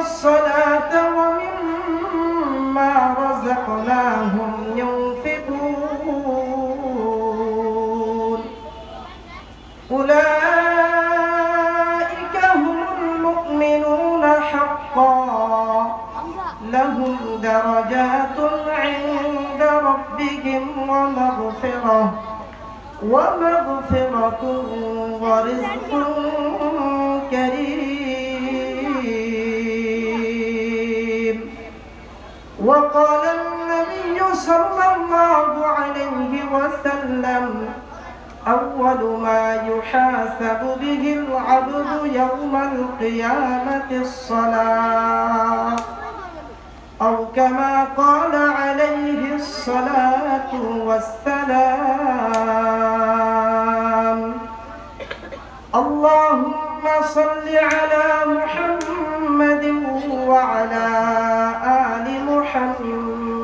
الصلاة ومما رزقناهم ينفقون. أولئك هم المؤمنون حقا. لهم درجات عند ربهم ومغفرة ومغفرة ورزق وقال النبي صلى الله عليه وسلم أول ما يحاسب به العبد يوم القيامة الصلاة أو كما قال عليه الصلاة والسلام اللهم صل على محمد وعلى آل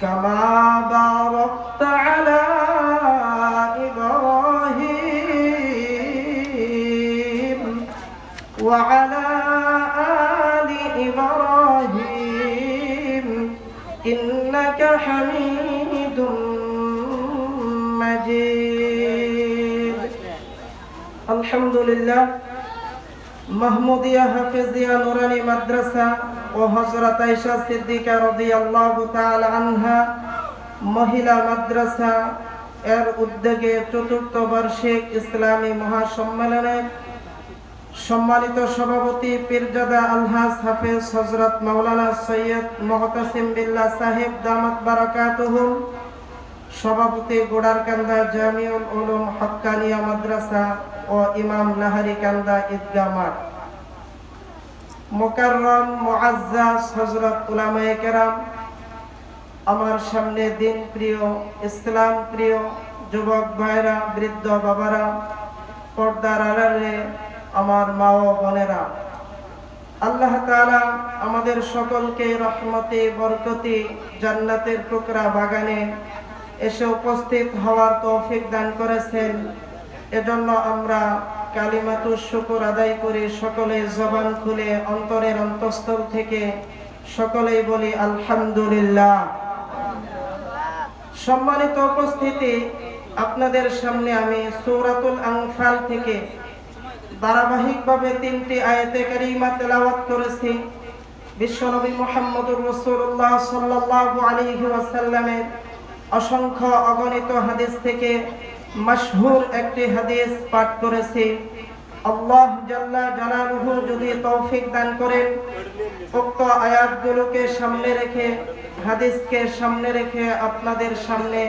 كما باركت على إبراهيم وعلى آل إبراهيم إنك حميد مجيد الحمد لله মাহমুদিয়া হাফেজিয়া নুরানি মাদ্রাসা ও হজরত আয়েশা সিদ্দিকা রাদিয়াল্লাহু তাআলা আনহা মহিলা মাদ্রাসা এর উদ্যোগে চতুর্থ বার্ষিক ইসলামী মহাসম্মেলনের সম্মানিত সভাপতি পীরজাদা আলহাজ হাফেজ হজরত মাওলানা সৈয়দ মহতাসিম বিল্লাহ সাহেব দামাত বারাকাতুহুম, সভাপতি গোড়ারকান্দা জামিউল উলুম হক্কানিয়া মাদ্রাসা ও ইমাম নাহারি কান্দা ঈদগাহ মাঠ। মোকাররম, মুআজ্জাজ, হযরত উলামায়ে কেরাম, আমার সামনে দিন প্রিয়, ইসলাম প্রিয়, যুবক ভাইরা, বৃদ্ধ বাবারা, পর্দার আড়ালে আমার মা ও বোনেরা, আল্লাহ তাআলা আমাদের সকলকে রহমতে, বরকতি জান্নাতের টুকরা বাগানে এসে উপস্থিত হওয়ার তৌফিক দান করেছেন। এজন্য আমরা কালিমাতুর শুকর আদায় করে সকলে জবান খুলে অন্তরের অন্তঃস্থল থেকে সকলেই বলি আলহামদুলিল্লাহ। সম্মানিত উপস্থিতি, আপনাদের সামনে আমি সূরাতুল আংফাল থেকে ধারাবাহিকভাবে তিনটি আয়াতে কারিমা তেলাওয়াত করেছি। বিশ্বনবী মুহাম্মদুর রাসূলুল্লাহ সাল্লাল্লাহু আলাইহি ওয়াসাল্লামের অসংখ্য অগণিত হাদিস থেকে মশহুর একটি হাদিস পাঠ করেছি। আল্লাহ জাল্লা জালালুহু যদি তৌফিক দান করেন, উক্ত আয়াতগুলোকে সামনে রেখে, হাদিসকে সামনে রেখে আপনাদের সামনে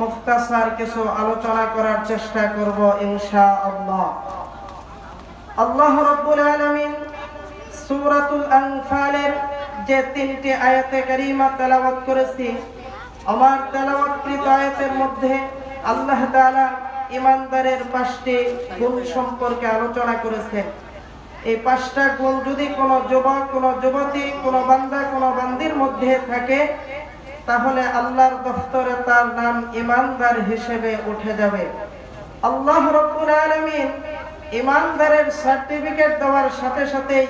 মুখতাসার কিছু আলোচনা করার চেষ্টা করব ইনশাআল্লাহ। আল্লাহ আল্লাহ রাব্বুল আলামিন সূরাতুল আনফালের যে তিনটি আয়াতে কারিমা তেলাওয়াত করেছি, আমার তেলাওয়াতকৃত আয়াতের মধ্যে আল্লাহ তাআলা ইমানদারের পাঁচটি গুণ সম্পর্কে আলোচনা করেছেন। এই পাঁচটা গুণ যদি কোনো যুবক, কোনো যুবতী, কোনো বান্দা, কোনো বান্দির মধ্যে থাকে, তাহলে আল্লাহর দফতরে তার নাম ইমানদার হিসেবে উঠে যাবে। আল্লাহ রব্বুল আলামিন ইমানদারের সার্টিফিকেট দেওয়ার সাথে সাথেই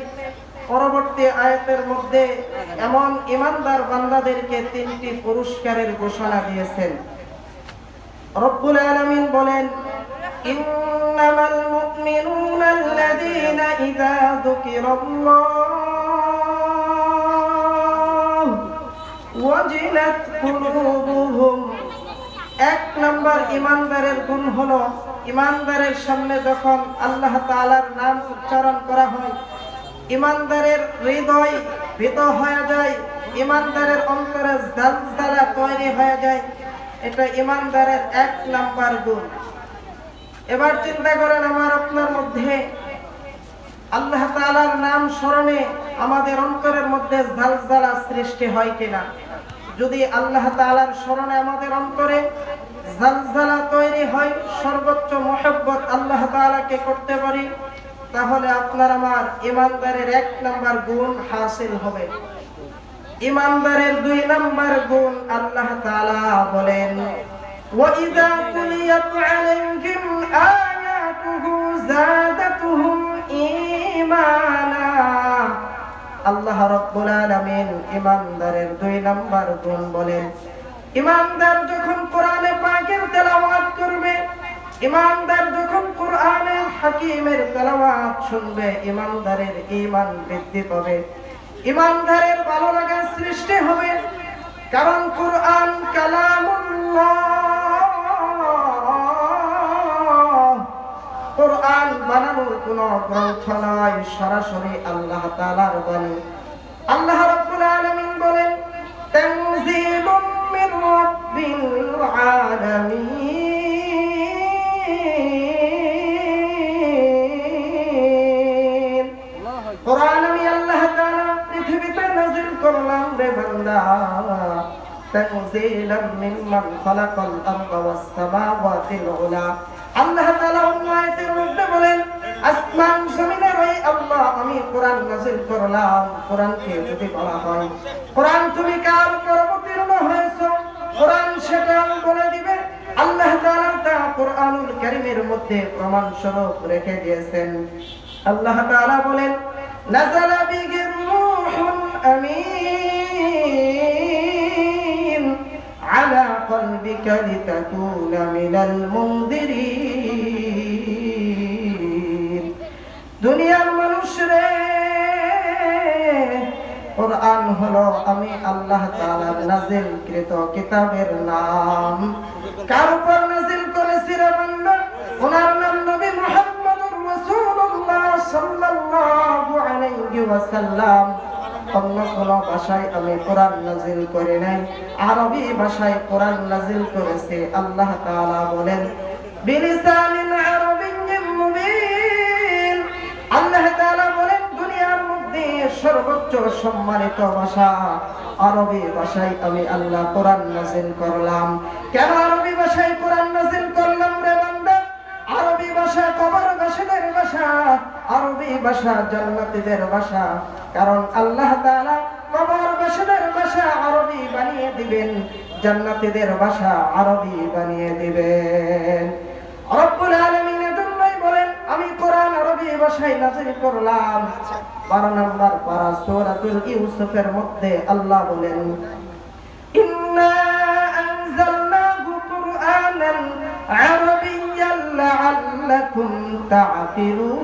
পরবর্তী আয়াতের মধ্যে এমন ইমানদার বান্দাদেরকে তিনটি পুরস্কারের ঘোষণা দিয়েছেন। রব্বুল আলামিন বলেন, ইন্নামাল মুমিনুনা আল্লাযীনা ইযা যুকিরাল্লাহ ওয়াজিলাত কুলুবুহুম। এক নাম্বার ইমানদারের গুণ হলো ইমানদারের সামনে যখন আল্লাহ তাআলার নাম উচ্চারণ করা হয়, ইমানদারের হৃদয় ভীত হয়ে যায়, ইমানদারের অন্তরে জালজালা তৈরি হয়ে যায় এটা ইমানদারের এক নাম্বার গুণ। এবার চিন্তা করেন আমার আপনার মধ্যে আল্লাহ তাআলার নাম স্মরণে আমাদের অন্তরের মধ্যে জালজালা সৃষ্টি হয় কিনা? যদি আল্লাহ তাআলার স্মরণে আমাদের অন্তরে জালজালা তৈরি হয়, সর্বোচ্চ মহব্বত আল্লাহ তাআলাকে করতে পারি, তাহলে আপনার আমার ইমানদারের এক নাম্বার গুণ হাসিল হবে। ইমানদারের দুই নাম্বার গুণ আল্লাহ তাআলা বলেন وَإِذَا تُلِيَتْ عَلَيْهِمْ آيَاتُهُ زَادَتْهُمْ إِيمَانًا আল্লাহ রাব্বুল আলামিন ইমানদারের দুই নাম্বার গুণ বলেন ইমানদার যখন কোরআনে পাকের তেলাওয়াত করবে ইমানদার যখন কোরআনের হাকিমের তেলাওয়াত শুনবে ইমানদারের ঈমান বৃদ্ধি পাবে ইমানদারের ভালো লাগা সৃষ্টি হবে। কারণ কোরআন কোরআন বানানোর কোন গ্রন্থ নয় সরাসরি আল্লাহ তাআলার বাণী। আল্লাহ রাব্বুল আলামিন বলেন, তানজিলুম মির রাব্বিল আলামিন। মধ্যে আমি প্রমাণ স্বরূপ রেখে দিয়েছেন। আল্লাহ বলেন আমিন। قلبك لتكون من المنذرين দুনিয়ার মানুষ রে কোরআন হলো আমি আল্লাহ তাআলার নাযিলকৃত কিতাবের নাম কার উপর নাযিল করেছি রে বান্দা ওনার নাম নবী মুহাম্মদুর রাসূলুল্লাহ সাল্লাল্লাহু আলাইহি ওয়াসাল্লাম অন্য কোন ভাষায় আমি কোরআন নাজিল করি নাই। আরবি ভাষায় কোরআন নাজিল করেছে, আল্লাহ তাআলা বলেন, বিলিসানিন আরবিয়্যিন মুবিন। আল্লাহ তাআলা বলেন, দুনিয়ার মধ্যে সর্বোচ্চ সম্মানিত ভাষা আরবি ভাষায় আমি আল্লাহ কোরআন নাজিল করলাম। কেন আরবি ভাষায় কোরআন নাজিল করলাম রে বান্দা? আরবি ভাষা কবর বাসীদের ভাষা আরবি ভাষা জান্নাতীদের ভাষা কারণ আল্লাহ তাআলা বাসীদের ভাষা আরবি বানিয়ে দিবেন, জান্নাতীদের ভাষা আরবি বানিয়ে দিবেন। রব্বুল আলামিন এজন্যই বলেন, আমি কোরআন আরবি ভাষায় নাযিল করলাম। 12 নম্বর পারা সূরাতুল ইউসুফের মধ্যে আল্লাহ বলেন, ইন্না আনজালনাহু কুরআনান আরবিয়্যান লাআল্লাকুম তা'কিলুন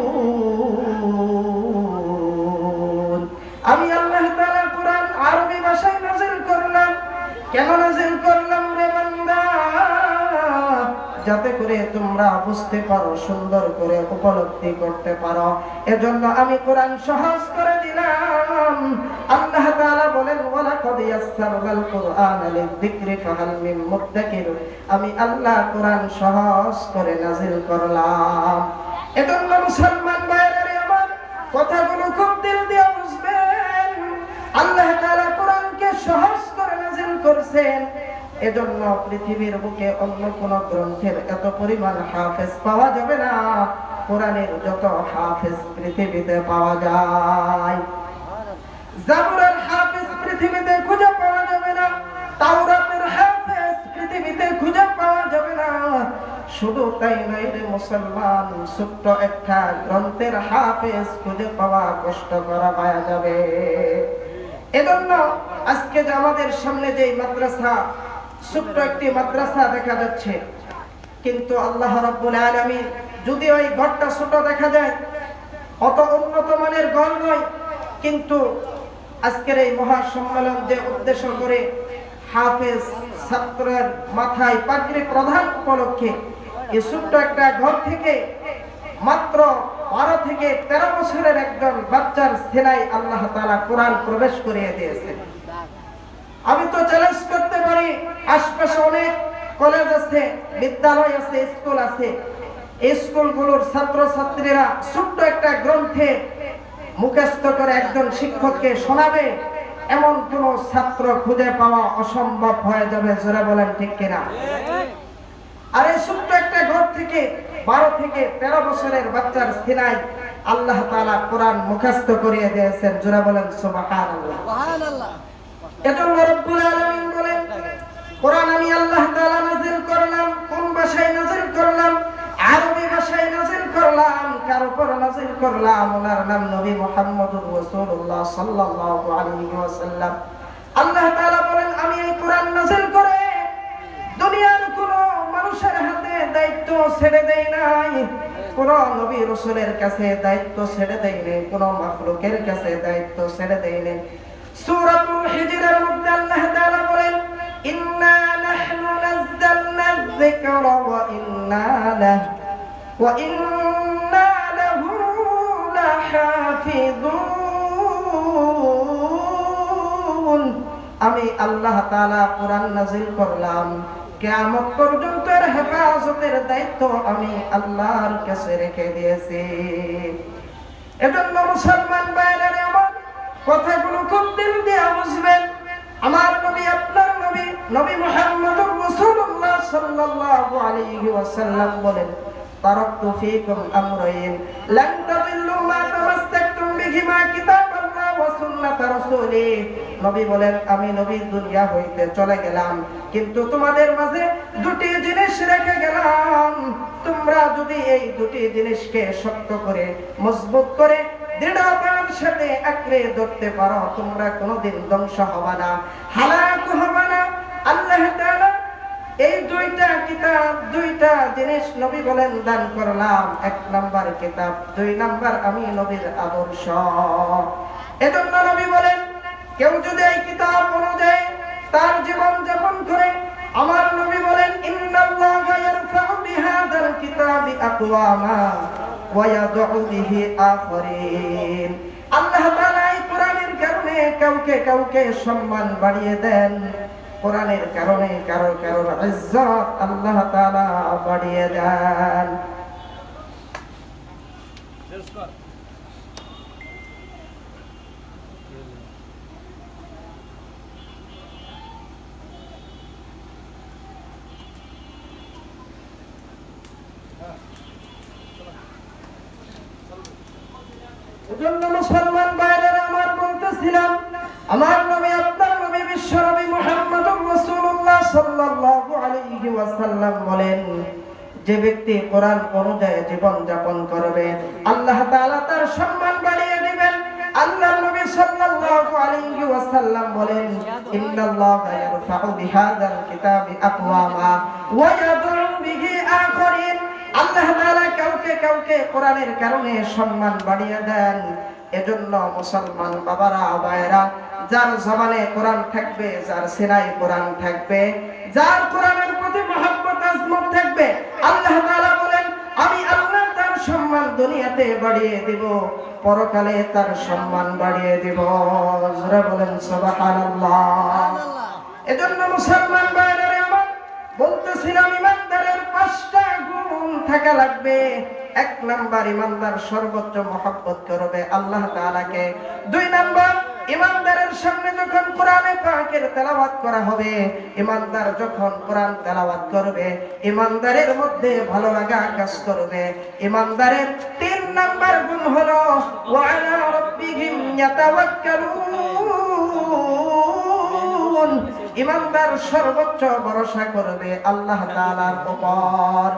আমি আল্লাহ তাআলা কোরআন আরবি ভাষায় নাযিল করলাম। কেন নাযিল করলাম রে বান্দা? যাতে করে তোমরা বুঝতে পারো, সুন্দর করে উপলব্ধি করতে পারো। এজন্য আমি কোরআন সহজ করে দিলাম। আমি আল্লাহ কোরআন সহজ করে নাযিল করলাম। এজন্য মুসলমান আমার কথাগুলো খুব দিল দিয়ে বুঝবেন। আল্লাহ কোরআনকে সহজ করে করছেন। এজন্য পৃথিবীর বুকে অন্য কোন গ্রন্থের এত পরিমাণ হাফেজ পাওয়া যাবে না। কোরআনের যত হাফেজ পৃথিবীতে পাওয়া যায়। হাফেজ পৃথিবীতে শুধু তাই নয় রে মুসলমান, ছোট্ট একটা গ্রন্থের হাফেজ খুঁজে পাওয়া কষ্ট করা পাওয়া যাবে। এজন্য আজকে যে আমাদের সামনে যে মাদ্রাসা, ছোট্ট একটি মাদ্রাসা দেখা যাচ্ছে, কিন্তু আল্লাহ রাব্বুল আলামিন যদি ওই ঘরটা ছোট দেখা যায়, অত উন্নত মানের ঘর নয়, কিন্তু আজকের এই মহা সম্মেলন যে উদ্দেশ্য করে হাফেজ ছাত্রের মাথায় পাগড়ি প্রধান উপলক্ষে এই ছোট্ট একটা ঘর থেকে, মাত্র বারো থেকে তেরো বছরের একজন বাচ্চার সেনাই আল্লাহ তাআলা কোরআন প্রবেশ করিয়ে দিয়েছেন। আমি তো চ্যালেঞ্জ করতে পারি, আশপাশে অনেক কলেজ আছে, বিদ্যালয় আছে স্কুল আছে। স্কুলগুলোর ছাত্র ছাত্রীরা ছোট্ট একটা গ্রন্থে মুখস্থ করে একজন শিক্ষককে শোনাবে, এমন কোন ছাত্র খুঁজে পাওয়া অসম্ভব হয়ে যাবে, জোরে বলেন ঠিক কিনা আর এই ছোট্ট একটা ঘর থেকে বারো থেকে তেরো বছরের বাচ্চার সিনাই আল্লাহ তাআলা কোরআন মুখস্থ করিয়ে দিয়েছেন। জোরে বলেন সুবহানাল্লাহ। এজন্য রব্বুল আলামিন বলেন কোরআন আমি আল্লাহ তাআলা নাযিল করলাম কোন ভাষায় নাযিল করলাম? আরবি ভাষায় নাযিল করলাম কার উপর নাযিল করলাম? ওনার নাম নবী মুহাম্মদুর রাসূলুল্লাহ সাল্লাল্লাহু আলাইহি ওয়াসাল্লাম। আল্লাহ তাআলা বলেন আমি এই কোরআন নাযিল করে দুনিয়ার কোন মানুষের হাতে দায়িত্ব ছেড়ে দেই নাই। কোন নবী রসুলের কাছে দায়িত্ব ছেড়ে দেই নাই, কোন মাখলুকের কাছে দায়িত্ব ছেড়ে দেই নাই। সূরাতুল হিজরের মধ্যে আল্লাহ তাআলা বলেন, ইন্না নাহনু নাযালনা যিকরা ওয়া ইন্না লাহ, ওয়া ইন্না লাহু লাহাফিযুন আমি আল্লাহ তাআলা কোরআন নাযিল করলাম। কিয়ামত পর্যন্ত হেফাজতের দায়িত্ব আমি আল্লাহর কাছে রেখে দিয়েছি। এজন্য মুসলমান ভাইরা আমার কথাগুলো খুব দিল দিয়ে বুঝবেন। আমার নবী, আপনার নবী নবী মুহাম্মদুর রাসূলুল্লাহ সাল্লাল্লাহু আলাইহি ওয়াসাল্লাম বলেন তারাকতু ফীকুম আমরাইন, লান তাদিল্লু মা তামাসসাকতুম বিহিমা কিতাবাল্লাহ ওয়া সুন্নাত রাসূলি। নবী বলেন, আমি নবী দুনিয়া হইতে চলে গেলাম, কিন্তু তোমাদের মাঝে দুটি জিনিস রেখে গেলাম। তোমরা যদি এই দুটি জিনিসকে শক্ত করে, মজবুত করে তোমরা ধ্বংস না না। এই দুইটা কিতাব, দুইটা জিনিস নবী বলেন, দান করলাম। এক নাম্বার কিতাব, দুই নাম্বার আমি নবীর আদর্শ। এজন্য নবী বলেন কেউ যদি এই কিতাব অনুযায়ী তার জীবন যাপন করে, আমার নবী বলেন, ইন্নাল্লাহা ইয়ারফাউ বিহাদাল কিতাবি আকওয়ামা ওয়া ইয়াদউ বিহি আখরিন. আল্লাহ তাআলা এই কোরআনের কারণে কাউকে কাউকে সম্মান বাড়িয়ে দেন। কোরআনের কারণে কারও কারোর ইজ্জত আল্লাহ তাআলা বাড়িয়ে দেন। এজন্য মুসলমান ভাইরা আমার বলতেছিলাম, আমার নবী, আপনার নবী, বিশ্ব নবী মুহাম্মদুর রাসূলুল্লাহ সাল্লাল্লাহু আলাইহি ওয়াসাল্লাম বলেন, যে ব্যক্তি কোরআন অনুযায়ী জীবন যাপন করবে, আল্লাহ তাআলা তার সম্মান বাড়িয়ে দিবেন। আল্লাহ নবী সাল্লাল্লাহু আলাইহি ওয়াসাল্লাম বলেন, ইন্নাল্লাহা ইয়ারফাউ বিহাদাল কিতাবি আকওয়ামা ওয়া ইয়াদউ বিহি আখরিন। আল্লাহ তাআলা কাউকে কোরআনের কারণে সম্মান বাড়িয়ে দেন, এজন্য মুসলমান বাবারা ভাইরা যার জবানে কোরআন থাকবে, যার সিনাই কোরআন থাকবে, যার কোরআনের প্রতি মহব্বত, আজমত থাকবে, আল্লাহ তাআলা বলেন, আমি আল্লাহ তার সম্মান দুনিয়াতে বাড়িয়ে দিব, পরকালে তার সম্মান বাড়িয়ে দিব। জোরে বলেন, সুবহানাল্লাহ। এজন্য মুসলমান ভাইরা আমার বলতেছিলাম, ইমানদারের পাঁচটা গুণ থাকা লাগবে। এক নাম্বার ইমানদার সর্বোচ্চ মহব্বত করবে আল্লাহ তাআলাকে। দুই নাম্বার, ইমানদারের সামনে যখন কোরআনে পাকের তেলাওয়াত করা হবে, ইমানদার যখন কোরআন তেলাওয়াত করবে, ইমানদারের মধ্যে ভালো লাগা কাজ করবে। ইমানদারের তিন নাম্বার গুণ হলো ওয়ালা রাব্বিহিম ইয়াতাওয়াক্কালুন। ইমানদার সর্বোচ্চ ভরসা করবে আল্লাহ তাআলার উপর।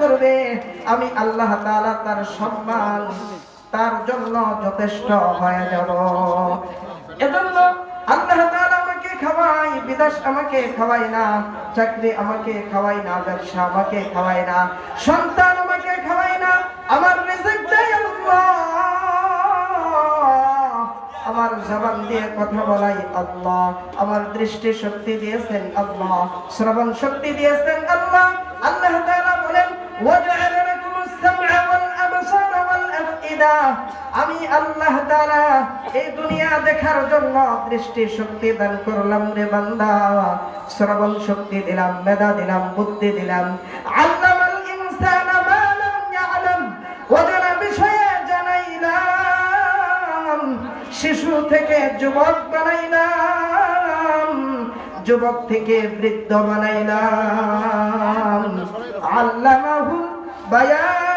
করবে, আমি আল্লাহ তার সম্মান, তার জন্য যথেষ্ট হয়ে যাব। এজন্য আল্লাহ আমাকে খাওয়াই বিদেশ আমাকে খাওয়াই না, চাকরি আমাকে খাওয়াই না, ব্যবসা আমাকে খাওয়াই না, সন্তান আমাকে খাওয়াই না, আমার আমার জবান দিয়ে কথা বলাই আল্লাহ, আমার দৃষ্টি শক্তি দিয়েছেন আল্লাহ শ্রবণ শক্তি দিয়েছেন আল্লাহ আল্লাহ তাআলা এই দুনিয়া দেখার জন্য দৃষ্টি শক্তি দান করলাম রে বান্দা। শ্রবণ শক্তি দিলাম, মেধা দিলাম, বুদ্ধি দিলাম। আল্লামাল ইনসানা অজানা বিষয়ে জানাইলাম। শিশু থেকে যুবক বানাইলাম, যুবক থেকে বৃদ্ধ বানাইলাম। আল্লামাহুল বায়ান।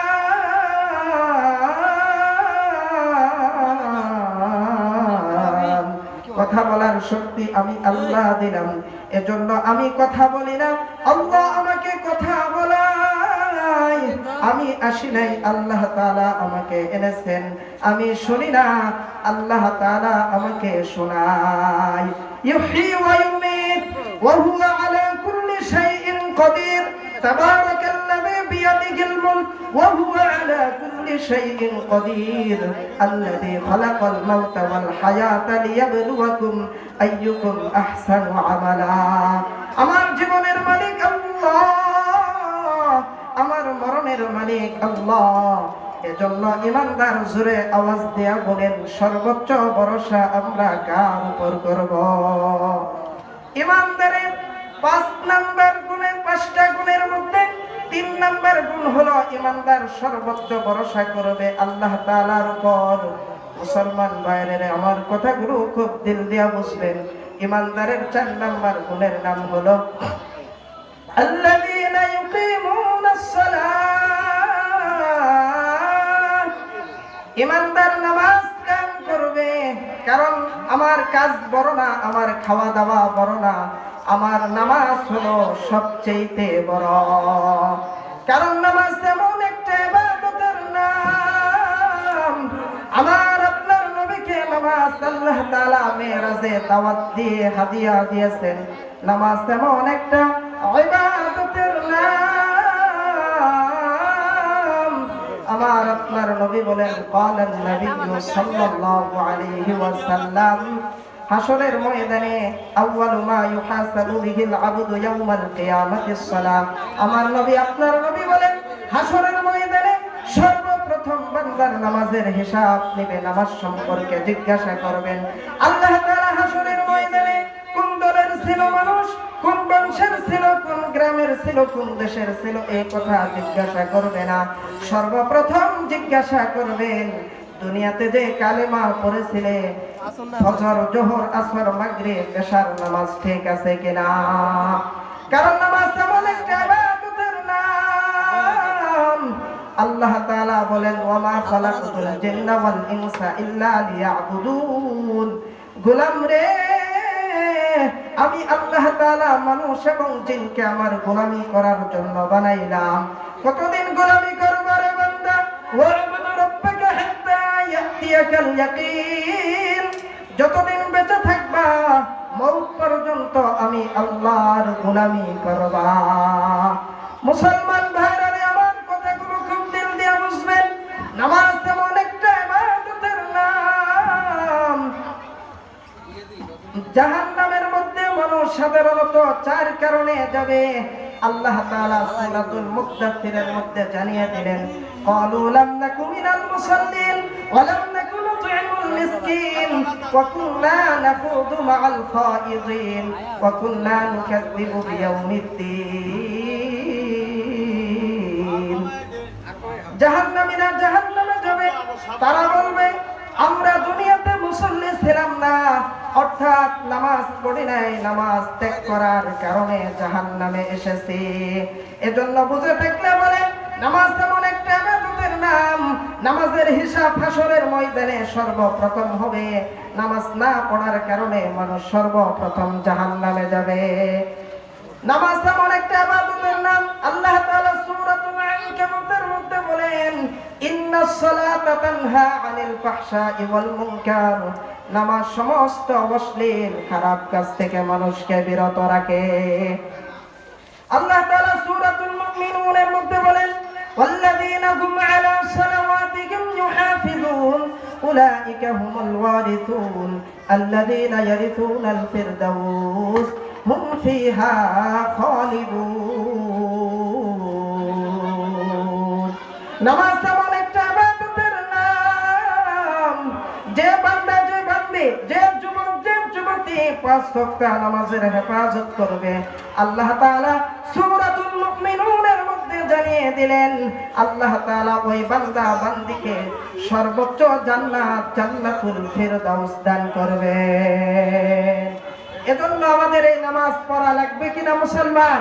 কথা বলার শক্তি আমি আল্লাহ দিলাম। এজন্য আমি কথা বলি না। আল্লাহ আমাকে কথা বলাই। আমি আসি নাই, আল্লাহ তাআলা আমাকে এনেছেন। আমি শুনি না, আল্লাহ তাআলা আমাকে শোনায়। ইউহি ওয়া ইউমিত, ওয়া হুয়া আলা কুল্লি শাইইন কদির। তাবারাকাল্লাযী বিয়াদিহিল মুলক ওয়া হুয়া আলা কুল্লি শাইইন কদির الذي خلق الموت والحياة ليبلوكم أيكم أحسن عملا আমার জীবনের মালিক আল্লাহ আমার মরণের মালিক আল্লাহ এজন্য ইমানদার জুড়ে আওয়াজ দেয়া বলেন সর্বোচ্চ ভরসা আমরা কার উপর করব ইমানদারের পাঁচ নাম্বার গুণের পাঁচটা গুণের মধ্যে তিন নাম্বার গুণ হলো ইমানদার সর্বত্র ভরসা করবে আল্লাহ তালার উপর। মুসলমান বাইরের আমার কথাগুলো খুব দিল দিয়া বুঝবেন। ইমানদারের চার নাম্বার গুণের নাম হলো ইমানদার নামাজ কাম করবে, কারণ আমার কাজ বড় না, আমার খাওয়া দাওয়া বড় না। আমার নামাজ হলো সবচেয়ে বড়। কারণ নামাজ এমন একটা ইবাদতের নাম। আমার আপনার নবীকে নামাজ আল্লাহ তালা মেরাজে দাওয়াত দিয়ে হাদিয়া দিয়েছেন। নামাজ এমন একটা ইবাদতের নাম। আমার আপনার নবী বলেন قال নবী صلى الله عليه হাসরের ময়দানে আউয়ালু মা ইউহাসাবু বিহিল আবদু ইয়াউমাল কিয়ামাতিস সালাম। আমার নবী, আপনার নবী বলেন হাসরের ময়দানে সর্বপ্রথম বান্দার নামাজের হিসাব নেবে, নামাজ সম্পর্কে জিজ্ঞাসা করবেন। আল্লাহ তাআলা হাসরের ময়দানে কোন দলের ছিল মানুষ, কোন বংশের ছিল, কোন গ্রামের ছিল, কোন দেশের ছিল এই কথা জিজ্ঞাসা করবে না। সর্বপ্রথম জিজ্ঞাসা করবেন, দুনিয়াতে যে কালেমা পড়েছিলে ফজর, জোহর, আসর, মাগরিব, এশার নামাজ ঠিক আছে কিনা? কারণ নামাজ একটা ইবাদতের নাম। আল্লাহ তাআলা বলেন, ওয়ামা খালাকতুল জিন্না ওয়াল ইনসা ইল্লা লিয়াবুদুন। গোলাম রে, আমি আল্লাহ তাআলা মানুষ এবং জিনকে আমার গোলামি করার জন্য বানাইলাম। কতদিন গোলামি করবা রে বান্দা? ওয়াবুদ রাব্বাকা হাত্তা ইয়াতিয়াকাল ইয়াকিন। যতদিন বেঁচে থাকবা, মৌত পর্যন্ত আমি আল্লাহর গুনামি করবা। মুসলমান ভাইরা আমার কথাগুলো খুব দিল দিয়ে বুঝবেন। নামাজ তেমন একটা ইবাদতের নাম। জাহান্নামের মধ্যে মানুষ সাধারণত চার কারণে যাবে। আল্লাহ তাআলা সূরাতুল মধ্যে জানিয়ে দিলেন ক্বালু লাম নাকুমিনাল মুসাল্লিন ওয়া লাম المسكين, وكنا نخوض مع الخائضين, وكنا نكذب بيوم الدين. জাহান্নামীরা জাহান্নামে যাবে তারা বলবে, আমরা দুনিয়াতে মুসল্লি ছিলাম না। অর্থাৎ নামাজ পড়ি নাই, নামাজ ত্যাগ করার কারণে জাহান নামে এসেছে। এজন্য বুঝে থাকলে বলে, নামাজ তেমন নাম, নামাজের হিসাব হাসরের ময়দানে সর্বপ্রথম হবে। নামাজ না পড়ার কারণে মানুষ সর্বপ্রথম জাহান্নামে যাবে। নামাজ একটা নাম। আল্লাহ মধ্যে বলেন সমস্ত খারাপ কাজ থেকে মানুষকে বিরত রাখে। আল্লাহ তাআলা মুমিনুনের والذين هم على صلواتهم يحافظون أولئك هم الوارثون الذين يرثون الفردوس هم فيها خالدون নামাজ এমন একটা ইবাদতের নাম যে বান্দা যে বান্দে যে যুবক যে যুবতী পাঁচ ওয়াক্ত নামাজের হেফাজত করবে আল্লাহ তাআলা সূরাতুল মুমিনুনের মধ্যে জানিয়ে দিলেন, আল্লাহ তাআলা ওই বান্দা বান্দিকে সর্বোচ্চ জান্নাত, জান্নাতুল ফেরদাউস দান করবে এজন্য আমাদের এই নামাজ পড়া লাগবে কিনা মুসলমান?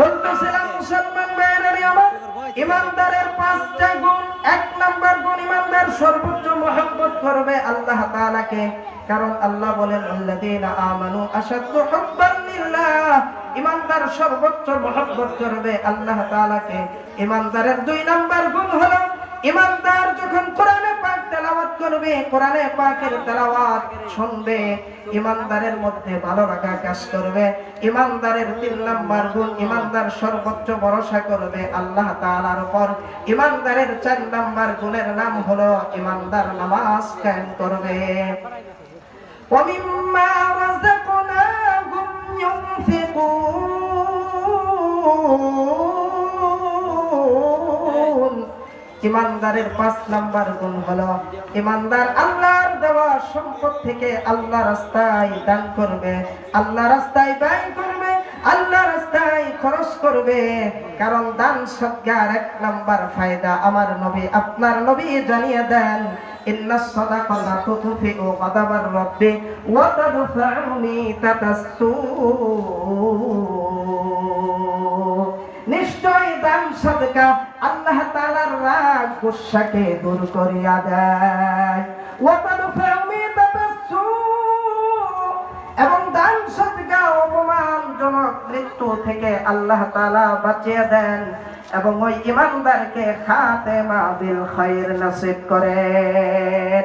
বলতেছিলাম মুসলমান ভাইয়েরা আমার ইমানদারের পাঁচটা গুণ, এক নাম্বার গুণ ইমানদার সর্বোচ্চ মহব্বত করবে আল্লাহ তাআলাকে। কারণ আল্লাহ বলেন, আল্লাযীনা আমানু আশাদ্দু হুব্বান লিল্লাহ। ইমানদার সর্বোচ্চ মহব্বত করবে আল্লাহ তাআলাকে। ইমানদারের দুই নাম্বার গুণ হলো ইমানদার যখন কোরআনে পাক তেলাওয়াত করবে, কোরআনে পাকের তেলাওয়াত শুনবে, ইমানদারের মধ্যে ভালো রাখা কাজ করবে, ইমানদারের তিন নাম্বার গুণ, ইমানদার সর্বোচ্চ ভরসা করবে আল্লাহ তাআলার উপর। ইমানদারের চার নাম্বার গুণের নাম হলো ইমানদার নামাজ কায়েম করবে। ওমিম্মা ইমানদারের পাঁচ নাম্বার গুণ হলো, ইমানদার আল্লাহর দেওয়া সম্পদ থেকে আল্লাহ রাস্তায় দান করবে, আল্লাহ রাস্তায় ব্যয় করবে, আল্লাহ রাস্তায় খরচ করবে। কারণ দান সজ্ঞার এক নাম্বার ফায়দা। আমার নবী আপনার নবী জানিয়ে দেন, ইন্না দান সদকা আল্লাহ তাআলার রাগ গুসাকে দূর করিয়া দেয়। এবং দান সদকা অপমানজনক মৃত্যু থেকে আল্লাহ তাআলা বাঁচিয়ে দেন এবং ওই ইমানদারকে খাতেমা বিল খায়র নসিব করেন।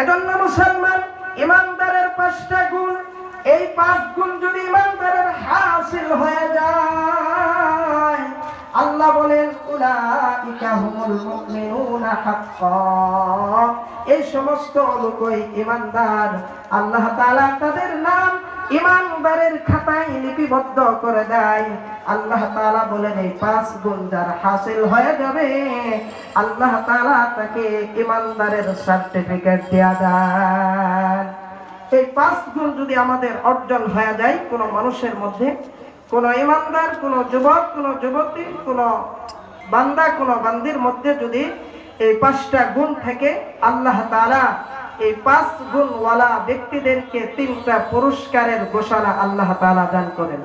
এজন্য মুসলমান, ইমানদারের পাঁচটা গুণ, এই পাঁচ গুণ যদি ইমানদারের হাসিল হয়ে যায় আল্লাহ বলেন এই সমস্ত লোকই ইমানদার আল্লাহ তাআলা তাদের নাম ইমানদারের খাতায় লিপিবদ্ধ করে দেয়। আল্লাহ তাআলা বলেন, এই পাঁচ গুণ যার হাসিল হয়ে যাবে, আল্লাহ তাআলা তাকে ইমানদারের সার্টিফিকেট দেয়া দেন। এই পাঁচ গুণ যদি আমাদের অর্জন হয়ে যায় কোনো মানুষের মধ্যে কোন ইমানদার, কোন যুবক, কোন যুবতী, কোন বান্দা, কোন বান্দির মধ্যে যদি এই পাঁচটা গুণ থেকে, আল্লাহ তারা এই পাঁচ গুণওয়ালা ব্যক্তিদেরকে তিনটা পুরস্কারের ঘোষণা আল্লাহ তাআলা দান করেন।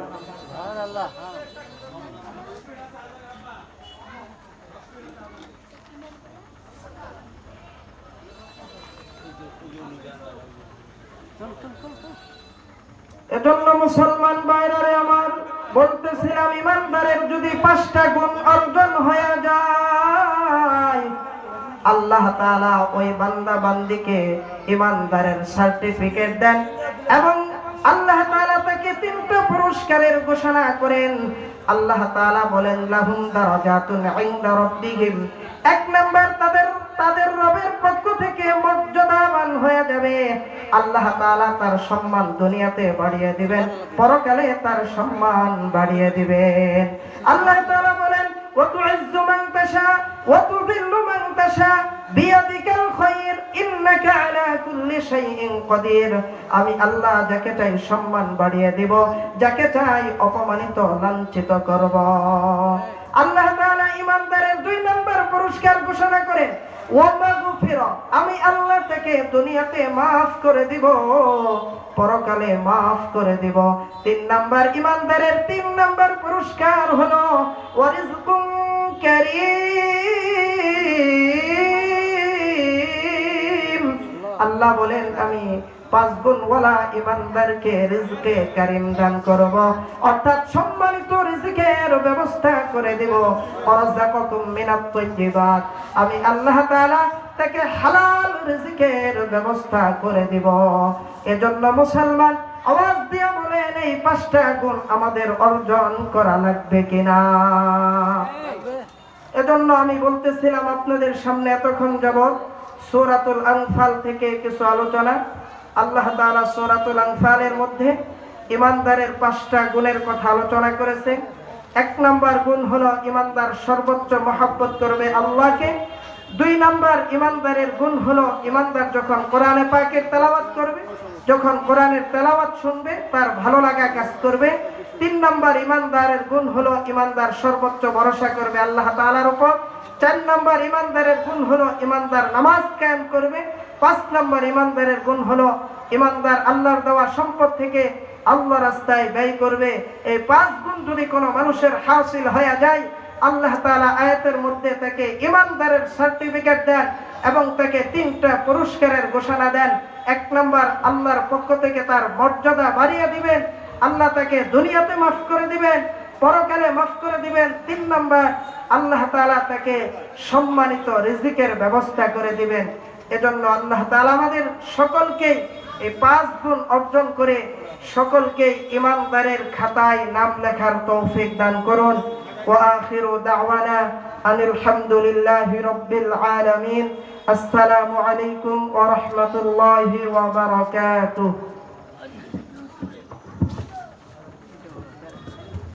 এজন্য মুসলমান বাইরে বলতেছিলাম, ইমানদারের যদি পাঁচটা গুণ অর্জন হয়ে যায়, আল্লাহ তাআলা ওই বান্দা বান্দিকে ইমানদারের সার্টিফিকেট দেন এবং আল্লাহ তাআলা তাকে তিনটা পুরস্কারের ঘোষণা করেন। আল্লাহ তাআলা বলেন, লাহুম দারাজাতুন ইনদা রাব্বিহিম। এক নাম্বার তাদের তাদের রবের পক্ষ থেকে মর্যাদাবান হয়ে যাবে। আল্লাহ তাআলা তার সম্মান দুনিয়াতে বাড়িয়ে দিবেন পরকালে তার সম্মান বাড়িয়ে দিবেন আল্লাহ তাআলা বলেন وتعز من تشاء وتذل من تشاء بيدك الخير إنك على كل شيء قدير আমি আল্লাহ যাকে চাই সম্মান বাড়িয়ে দিব যাকে চাই অপমানিত লাঞ্ছিত করব আল্লাহ তাআলা ইমানদারের দুই নম্বর পুরস্কার ঘোষণা করেন ওয়ামাগফিরা আমি আল্লাহ থেকে দুনিয়াতে মাফ করে দিব, পরকালে মাফ করে দিব। তিন নাম্বার ইমানদারের তিন নাম্বার পুরস্কার হলো আল্লাহ বলেন, আমি ইমানদারকে রিজকে কারিম দান করব। অর্থাৎ সম্মানিত রিজকের ব্যবস্থা করে দেব। মিনাত আমি আল্লাহ তাকে হালাল রিজকের ব্যবস্থা করে এজন্য মুসলমান, আওয়াজ দিয়ে বলেন, এই পাঁচটা গুণ আমাদের অর্জন করা লাগবে কিনা? এজন্য আমি বলতেছিলাম আপনাদের সামনে এতক্ষণ যাবৎ সূরাতুল আনফাল থেকে কিছু আলোচনা। আল্লাহ তাআলা সূরাতুল আনফালের মধ্যে ইমানদারের পাঁচটা গুণের কথা আলোচনা করেছে। এক নাম্বার গুণ হলো ইমানদার সর্বোচ্চ মহাব্বত করবে আল্লাহকে। দুই নাম্বার ইমানদারের গুণ হলো ইমানদার যখন কোরআনে পাকের তেলাওয়াত করবে, যখন কোরআনের তেলাওয়াত শুনবে, তার ভালো লাগা কাজ করবে। তিন নাম্বার ইমানদারের গুণ হলো ইমানদার সর্বোচ্চ ভরসা করবে আল্লাহ তাআলার উপর। চার নাম্বার ইমানদারের গুণ হলো ইমানদার নামাজ কায়েম করবে। পাঁচ নাম্বার ইমানদারের গুণ হলো ইমানদার আল্লাহর দেওয়া সম্পদ থেকে আল্লাহ রাস্তায় ব্যয় করবে। এই পাঁচ গুণ যদি কোনো মানুষের হাসিল হয়ে যায়, আল্লাহ তাআলা আয়াতের মধ্যে তাকে ইমানদারের সার্টিফিকেট দেন এবং তাকে তিনটা পুরস্কারের ঘোষণা দেন। এক নম্বর, আল্লাহর পক্ষ থেকে তার মর্যাদা বাড়িয়ে দিবেন, আল্লাহ তাকে দুনিয়াতে মাফ করে দিবেন, পরকালে মাফ করে দিবেন। তিন নম্বর, আল্লাহ তাআলা তাকে সম্মানিত রিজিকের ব্যবস্থা করে দিবেন। এজন্য আল্লাহ তালা আমাদের সকলকেই এই পাঁচ গুণ অর্জন করে সকলকে ইমানদারের খাতায় নাম লেখার তৌফিক দান করুন وآخر دعوانا أن الحمد لله رب العالمين السلام عليكم ورحمة الله وبركاته